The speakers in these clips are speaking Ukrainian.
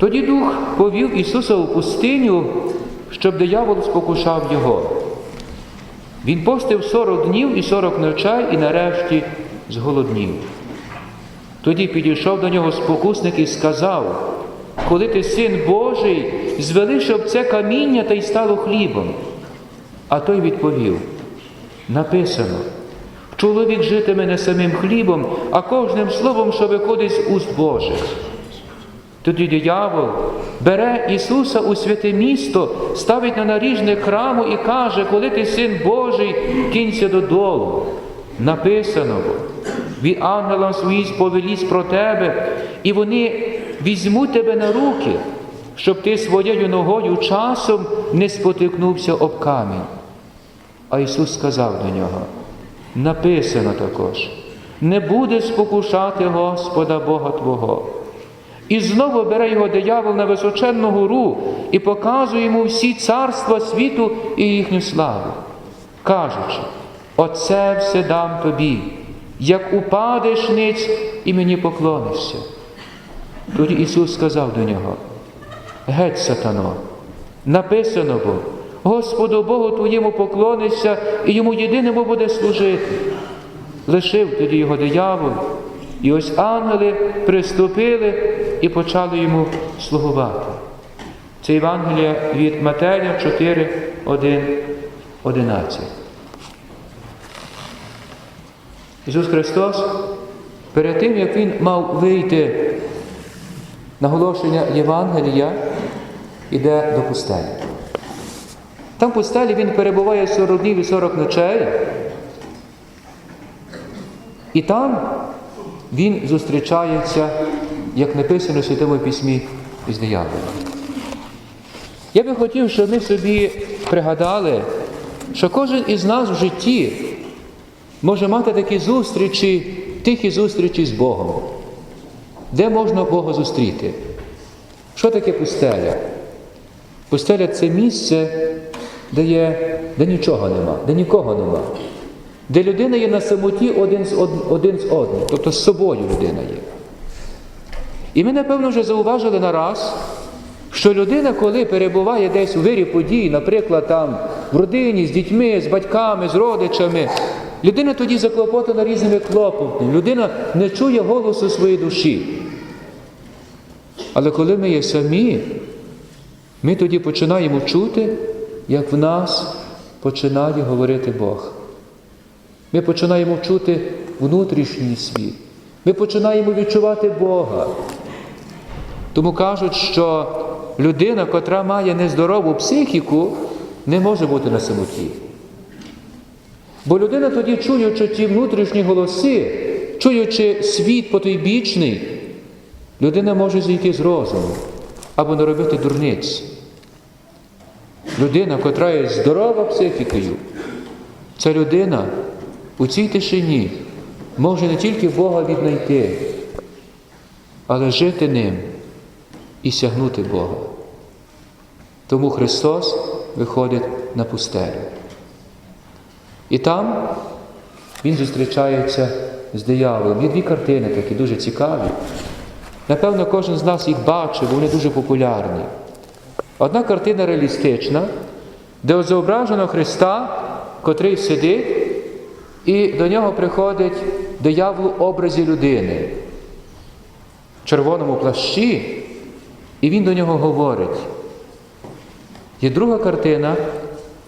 Тоді Дух повів Ісуса у пустиню, щоб диявол спокушав Його. Він постив сорок днів і сорок ночей і нарешті зголоднів. Тоді підійшов до нього спокусник і сказав, коли ти син Божий, звели, щоб це каміння та й стало хлібом. А той відповів: написано, чоловік житиме не самим хлібом, а кожним словом, що виходить з уст Божих. Тоді диявол бере Ісуса у святе місто, ставить на наріжник храму і каже, коли ти син Божий, кінься додолу. Написано, від ангелам своїм повелість про тебе, і вони візьмуть тебе на руки, щоб ти своєю ногою часом не спотикнувся об камінь. А Ісус сказав до нього, написано також, не буде спокушати Господа Бога Твого. І знову бере його диявол на височенну гору і показує йому всі царства світу і їхню славу, кажучи, оце все дам тобі, як упадеш ниць і мені поклонишся. Тоді Ісус сказав до нього, геть, сатано, написано бо, Господу Богу твоєму поклонишся і йому єдиному буде служити. Лишив тоді його диявол, і ось ангели приступили і почали йому слугувати. Це Євангелія від Матея 4, 1, 11. Ісус Христос перед тим, як Він мав вийти на оголошення Євангелія, іде до пустелі. Там в пустелі Він перебуває 40 днів і 40 ночей. І там він зустрічається, як написано в Святому Письмі, із дияволом. Я би хотів, щоб ми собі пригадали, що кожен із нас в житті може мати такі зустрічі, тихі зустрічі з Богом. Де можна Бога зустріти? Що таке пустеля? Пустеля це місце, де, є, де нічого нема, де нікого нема де людина є на самоті один з, од, один з одним, тобто з собою людина є. І ми, напевно, вже зауважили нараз, що людина, коли перебуває десь у вирі подій, наприклад, там в родині, з дітьми, з батьками, з родичами, людина тоді заклопотана різними клопотами, людина не чує голосу своєї душі. Але коли ми є самі, ми тоді починаємо чути, як в нас починає говорити Бог. Ми починаємо чути внутрішній світ. Ми починаємо відчувати Бога. Тому кажуть, що людина, котра має нездорову психіку, не може бути на самоті. Бо людина тоді, чуючи ті внутрішні голоси, чуючи світ потойбічний, людина може зійти з розуму або наробити дурниць. Людина, котра є здорова психікою, це людина у цій тишині може не тільки Бога віднайти, але жити ним і сягнути Бога. Тому Христос виходить на пустелю. І там Він зустрічається з дияволом. Є дві картини такі дуже цікаві. Напевно, кожен з нас їх бачив, бо вони дуже популярні. Одна картина реалістична, де зображено Христа, котрий сидить, і до нього приходить диявол в образі людини в червоному плащі, і він до нього говорить. Є друга картина,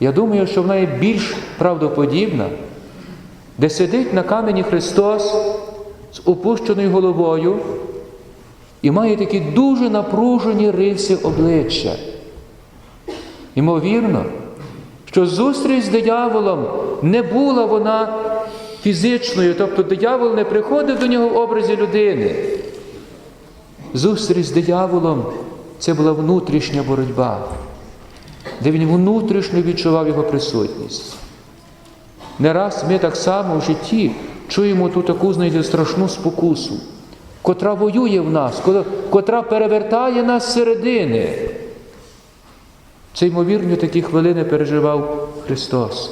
я думаю, що вона є більш правдоподібна, де сидить на камені Христос з опущеною головою і має такі дуже напружені риси обличчя. Ймовірно, що зустріч з дияволом не була вона фізичною, тобто диявол не приходив до нього в образі людини. Зустріч з дияволом це була внутрішня боротьба, де він внутрішньо відчував його присутність. Не раз ми так само в житті чуємо ту таку знаєте, страшну спокусу, котра воює в нас, котра перевертає нас зсередини. Це, ймовірно, такі хвилини переживав Христос.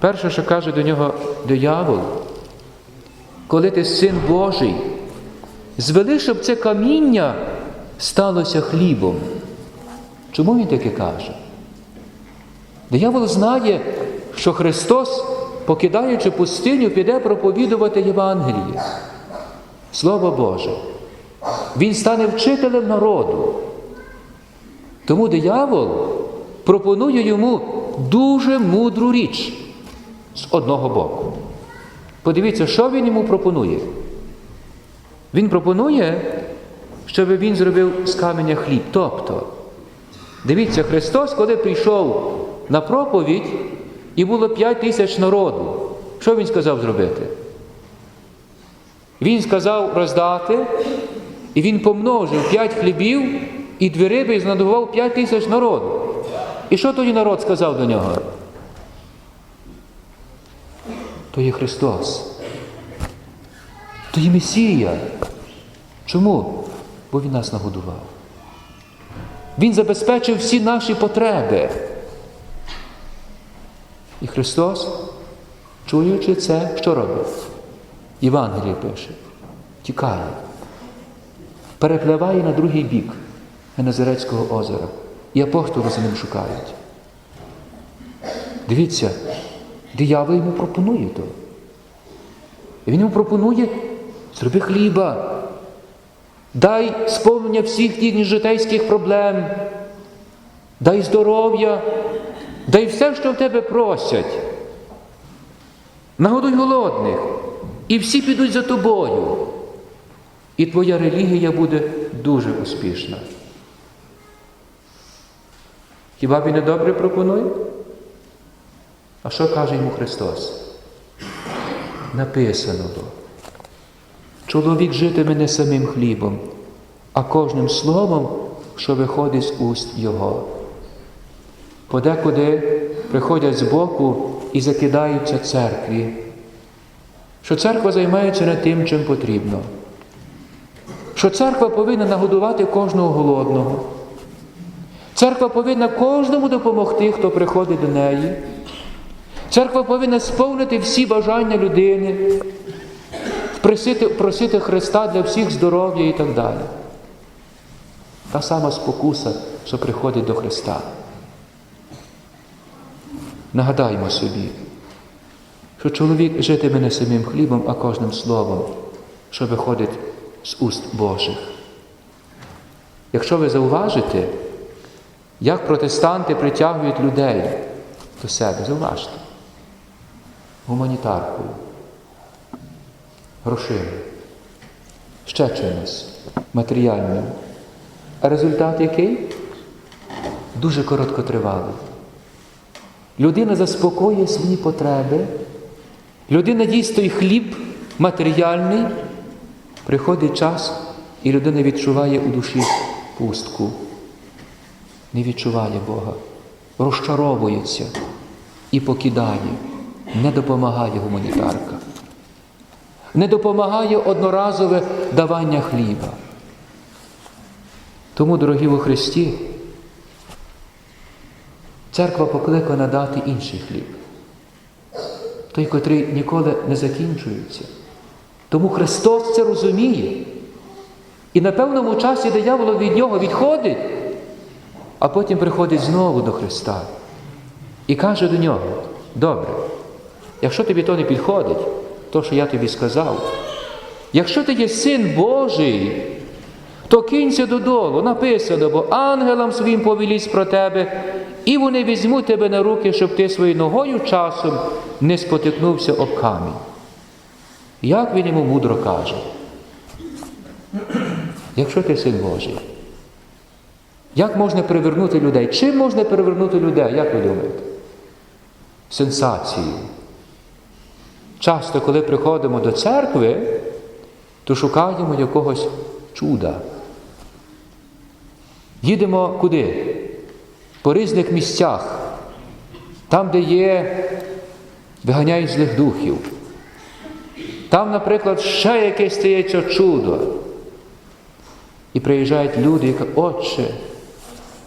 Перше, що каже до нього диявол, коли ти син Божий, звели, щоб це каміння сталося хлібом. Чому він таке каже? Диявол знає, що Христос, покидаючи пустиню, піде проповідувати Євангеліє. Слово Боже. Він стане вчителем народу. Тому диявол пропонує йому дуже мудру річ з одного боку. Подивіться, що він йому пропонує. Він пропонує, щоб він зробив з каменя хліб. Тобто, дивіться, Христос, коли прийшов на проповідь, і було п'ять тисяч народу, що він сказав зробити? Він сказав роздати, і він помножив п'ять хлібів і дві риби і знадував п'ять тисяч народу. І що тоді народ сказав до нього? То є Христос. То є Месія. Чому? Бо Він нас нагодував. Він забезпечив всі наші потреби. І Христос, чуючи це, що робить? Євангеліє пише, тікає, перепливає на другий бік Генезарецького озера. І апостоли за ним шукають. Дивіться, диявол йому пропонує то. І він йому пропонує зроби хліба, дай сповнення всіх тих житейських проблем, дай здоров'я, дай все, що в тебе просять. Нагодуй голодних, і всі підуть за тобою. І твоя релігія буде дуже успішна. Хіба він не добре пропонує? А що каже йому Христос? Написано бо. Чоловік житиме не самим хлібом, а кожним словом, що виходить з уст Його. Подекуди приходять збоку і закидаються церкві, що церква займається не тим, чим потрібно, що церква повинна нагодувати кожного голодного. Церква повинна кожному допомогти, хто приходить до неї. Церква повинна сповнити всі бажання людини, просити, просити Христа для всіх здоров'я і так далі. Та сама спокуса, що приходить до Христа. Нагадаймо собі, що чоловік житиме не самим хлібом, а кожним словом, що виходить з уст Божих. Якщо ви зауважите, як протестанти притягують людей до себе, зауважте, гуманітаркою, грошима, ще чимось матеріальним. А результат який? Дуже короткотривалий. Людина заспокоює свої потреби, людина їсть той хліб матеріальний, приходить час, і людина відчуває у душі пустку. Не відчуває Бога, розчаровується і покидає, не допомагає гуманітарка, не допомагає одноразове давання хліба. Тому, дорогі у Христі, церква покликана дати інший хліб, той, котрий ніколи не закінчується. Тому Христос це розуміє. І на певному часі диявол від нього відходить а потім приходить знову до Христа і каже до нього, добре, якщо тобі то не підходить, то, що я тобі сказав, якщо ти є син Божий, то кинься додолу, написано, бо ангелам своїм повелість про тебе, і вони візьмуть тебе на руки, щоб ти своєю ногою часом не спотикнувся об камінь. Як він йому мудро каже, якщо ти син Божий, як можна перевернути людей? Чим можна перевернути людей, як ви думаєте? Сенсацією. Часто, коли приходимо до церкви, то шукаємо якогось чуда. Їдемо куди? По різних місцях, там, де є, виганяють злих духів. Там, наприклад, ще якесь стається чудо. І приїжджають люди і кажуть, отче,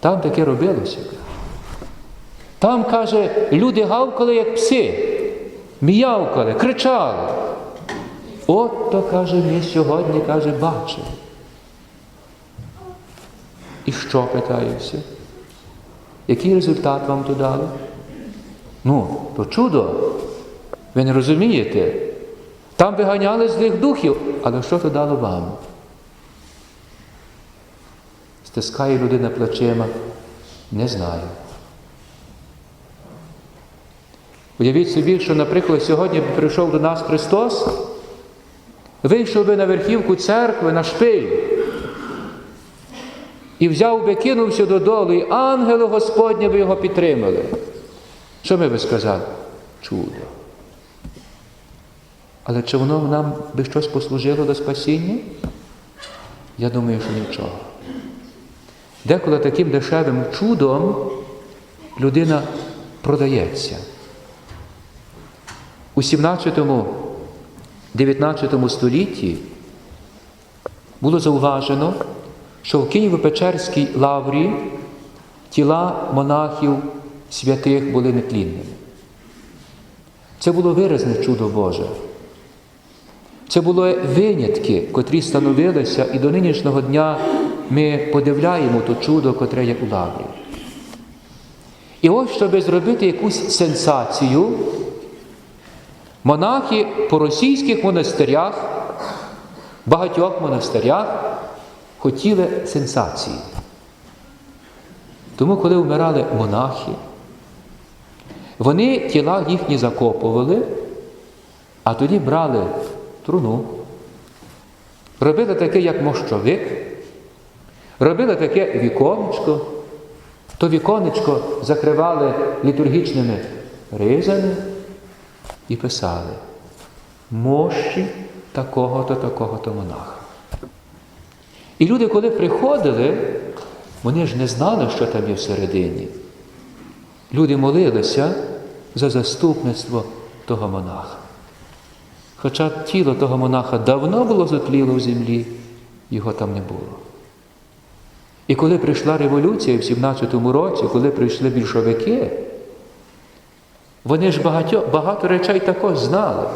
там таке робилося. Там, каже, люди гавкали, як пси, м'явкали, кричали. От то, каже, ми сьогодні, каже, бачимо. І що питаюся? Який результат вам то дали? Ну, то чудо. Ви не розумієте? Там виганяли злих духів, але що то дало вам? Стискає людина плечима. Не знаю. Уявіть собі, що, наприклад, сьогодні прийшов до нас Христос, вийшов би на верхівку церкви на шпиль і взяв би, кинувся додолу, і ангели Господні би його підтримали. Що ми би сказали? Чудо. Але чи воно нам би щось послужило до спасіння? Я думаю, що нічого. Деколи таким дешевим чудом людина продається. У 17-19 столітті було зауважено, що в Києво-Печерській лаврі тіла монахів святих були нетлінними. Це було виразне чудо Боже. Це були винятки, котрі становилися, і до нинішнього дня ми подивляємо то чудо, котре є у лаврі. І ось, щоб зробити якусь сенсацію, монахи по російських монастирях, багатьох монастирях хотіли сенсації. Тому, коли вмирали монахи, вони тіла їхні закопували, а тоді брали труну, робили таке, як мощовик, робили таке віконечко, то віконечко закривали літургічними ризами і писали мощі такого-то, такого-то монаха. І люди, коли приходили, вони ж не знали, що там є всередині. Люди молилися за заступництво того монаха. Хоча тіло того монаха давно було затліло в землі, його там не було. І коли прийшла революція в 17-му році, коли прийшли більшовики, вони ж багато, багато речей також знали.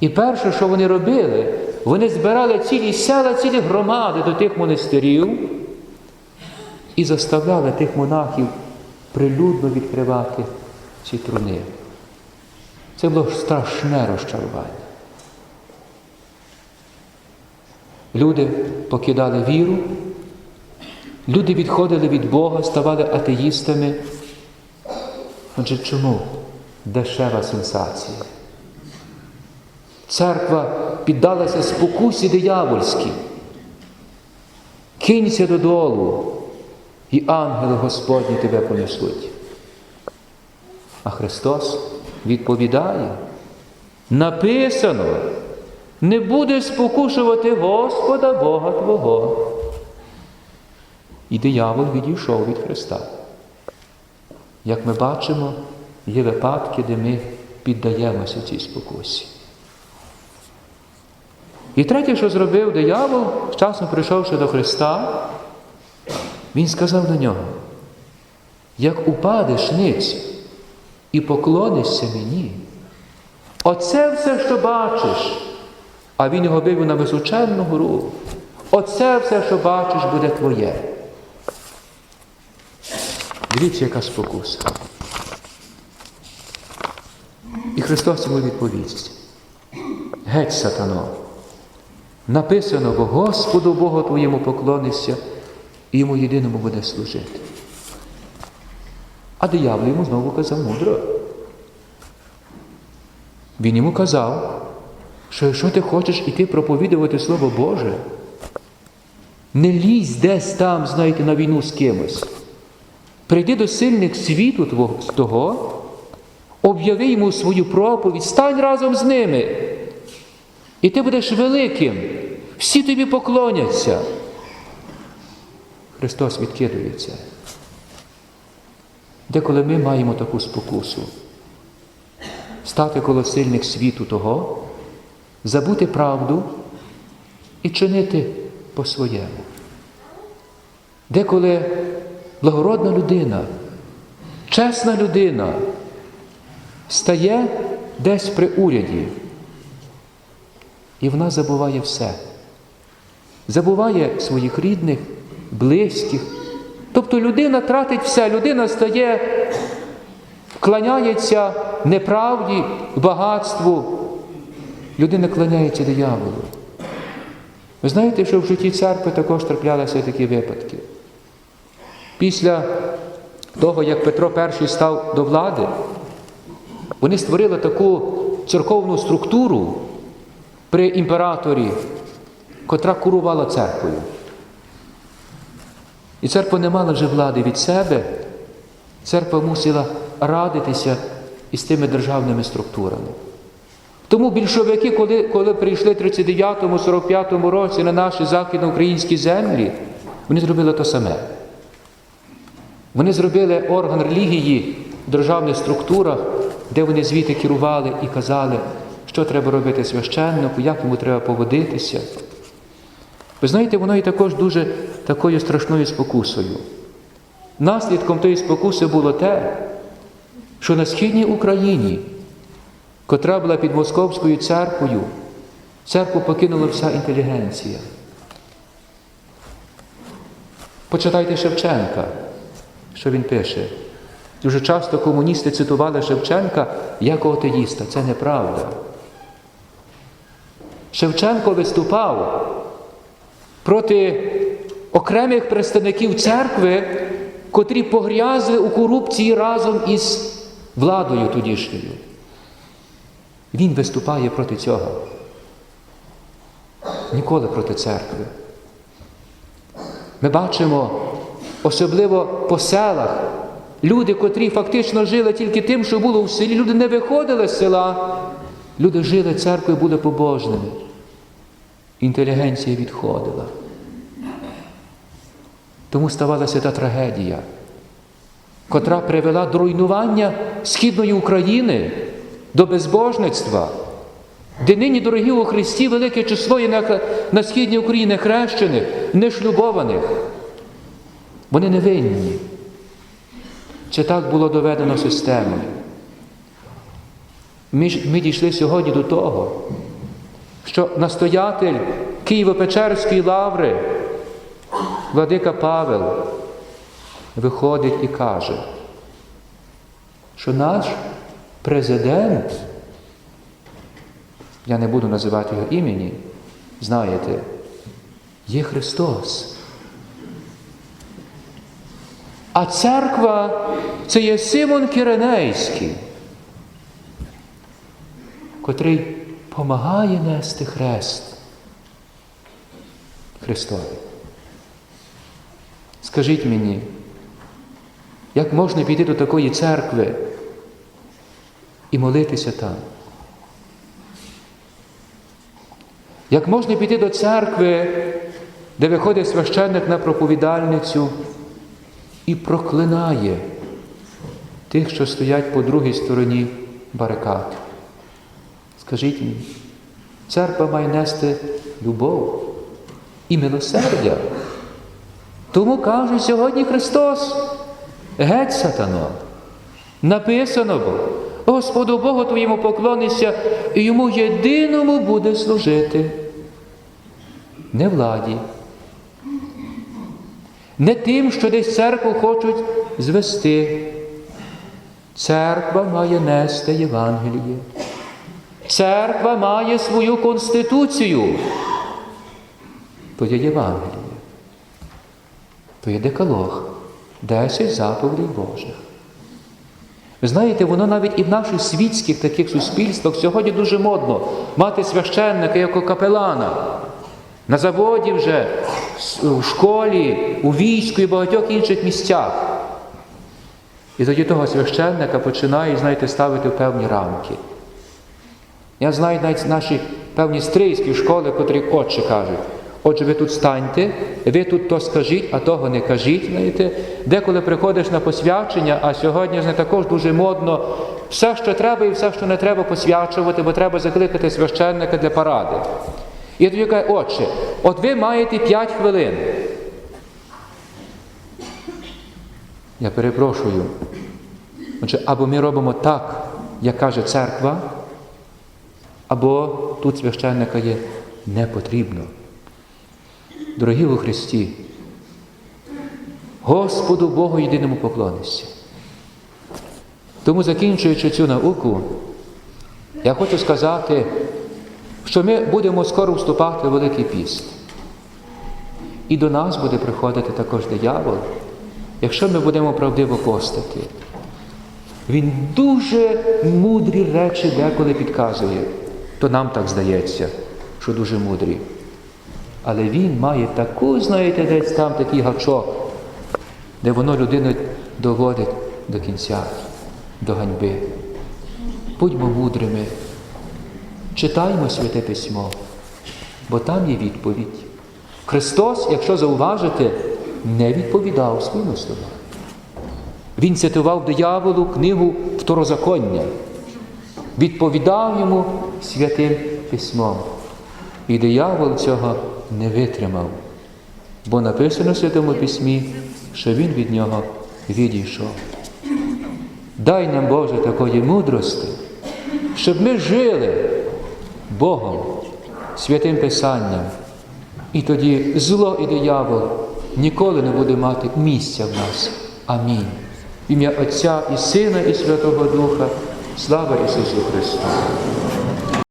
І перше, що вони робили, вони збирали цілі села, цілі громади до тих монастирів і заставляли тих монахів прилюдно відкривати ці труни. Це було страшне розчарування. Люди покидали віру, люди відходили від Бога, ставали атеїстами. Отже, чому дешева сенсація? Церква піддалася спокусі диявольській. Кинься додолу, і ангели Господні тебе понесуть. А Христос відповідає, написано, не будеш спокушувати Господа Бога Твого. І диявол відійшов від Христа. Як ми бачимо, є випадки, де ми піддаємося цій спокусі. І третє, що зробив диявол, з часом прийшовши до Христа, він сказав до нього, як упадеш ниць і поклонишся мені, оце все, що бачиш, а він його вивів на височенну гору, оце все, що бачиш, буде твоє. Дивіться, яка спокуса. І Христос йому відповість. Геть, сатано, написано, бо Господу Богу твоєму поклонишся і йому єдиному буде служити. А диявол йому знову казав мудро. Він йому казав, що якщо ти хочеш іти проповідувати Слово Боже, не лізь десь там, знаєте, на війну з кимось. Прийди до сильних світу того, об'яви йому свою проповідь, стань разом з ними. І ти будеш великим. Всі тобі поклоняться. Христос відкидує це. Деколи ми маємо таку спокусу, стати коло сильних світу того, забути правду і чинити по-своєму. Деколи благородна людина, чесна людина стає десь при уряді І вона забуває все. Забуває своїх рідних, близьких. Тобто людина тратить все, людина стає, вклоняється неправді, багатству. Людина клоняється дияволу. Ви знаєте, що в житті церкви також траплялися такі випадки. Після того, як Петро І став до влади, вони створили таку церковну структуру при імператорі, котра курувала церквою. І церква не мала вже влади від себе, церква мусила радитися із тими державними структурами. Тому більшовики, коли, коли прийшли в 39-45 році на наші західноукраїнські землі, вони зробили те саме. Вони зробили орган релігії в державних структурах, де вони звідти керували і казали, що треба робити священнику, як йому треба поводитися. Ви знаєте, воно і також дуже такою страшною спокусою. Наслідком тої спокуси було те, що на східній Україні, котра була під Московською церквою, церкву покинула вся інтелігенція. Почитайте Шевченка, що він пише. Дуже часто комуністи цитували Шевченка як атеїста. Це неправда. Шевченко виступав проти окремих представників церкви, котрі погрязли у корупції разом із владою тодішньою. Він виступає проти цього. Ніколи проти церкви. Ми бачимо, особливо по селах, люди, котрі фактично жили тільки тим, що було в селі, люди не виходили з села, люди жили церквою, були побожними. Інтелігенція відходила. Тому ставалася та трагедія, котра привела до руйнування Східної України, до безбожництва, де нині, дорогі у Христі, велике число є на, на східній Україні хрещених, нешлюбованих. Вони не винні. Це так було доведено системою. Ми, ми дійшли сьогодні до того, що настоятель Києво-Печерської лаври, владика Павел, виходить і каже, що наш президент, я не буду називати його імені, знаєте, є Христос. А церква це є Симон Киренейський, котрий помагає нести хрест Христові. Скажіть мені, як можна піти до такої церкви і молитися там? Як можна піти до церкви, де виходить священник на проповідальницю і проклинає тих, що стоять по другій стороні барикад? Скажіть мені, церква має нести любов і милосердя. Тому каже сьогодні Христос, геть сатано, написано бо, Господу Богу твоєму поклонися, і йому єдиному буде служити. Не владі, не тим, що десь церкву хочуть звести. Церква має нести Євангеліє. Церква має свою конституцію. То є Євангеліє. То є декалог, 10 заповідей Божих. Ви знаєте, воно навіть і в наших світських таких суспільствах сьогодні дуже модно мати священника як капелана. На заводі вже, в школі, у війську і багатьох інших місцях. І тоді того священника починають, знаєте, ставити в певні рамки. Я знаю навіть наші певні стрийські школи, котрі отче кажуть, отже, ви тут станьте, ви тут то скажіть, а того не кажіть. знаєте. Деколи приходиш на посвячення, а сьогодні ж також дуже модно все, що треба і все, що не треба посвячувати, бо треба закликати священника для паради. І тоді каже, отче, от ви маєте 5 хвилин. Я перепрошую. Отже, або ми робимо так, як каже церква, або тут священника є не потрібно. Дорогі у Христі, Господу Богу єдиному поклонися. Тому, закінчуючи цю науку, я хочу сказати, що ми будемо скоро вступати в Великий піст. І до нас буде приходити також диявол, якщо ми будемо правдиво постати. Він дуже мудрі речі деколи підказує, то нам так здається, що дуже мудрі. Але він має таку, знаєте, десь там такий гачок, де воно людину доводить до кінця, до ганьби. Будьмо мудрими, читаймо Святе Письмо, бо там є відповідь. Христос, якщо зауважите, не відповідав своїми словами. Він цитував дияволу книгу Второзаконня, відповідав йому святим письмом. І диявол цього не витримав, бо написано в Святому Письмі, що він від нього відійшов. Дай нам, Боже, такої мудрості, щоб ми жили Богом, святим Писанням. І тоді зло і диявол ніколи не буде мати місця в нас. Амінь. Ім'я Отця і Сина, і Святого Духа. Слава Ісусу Христу!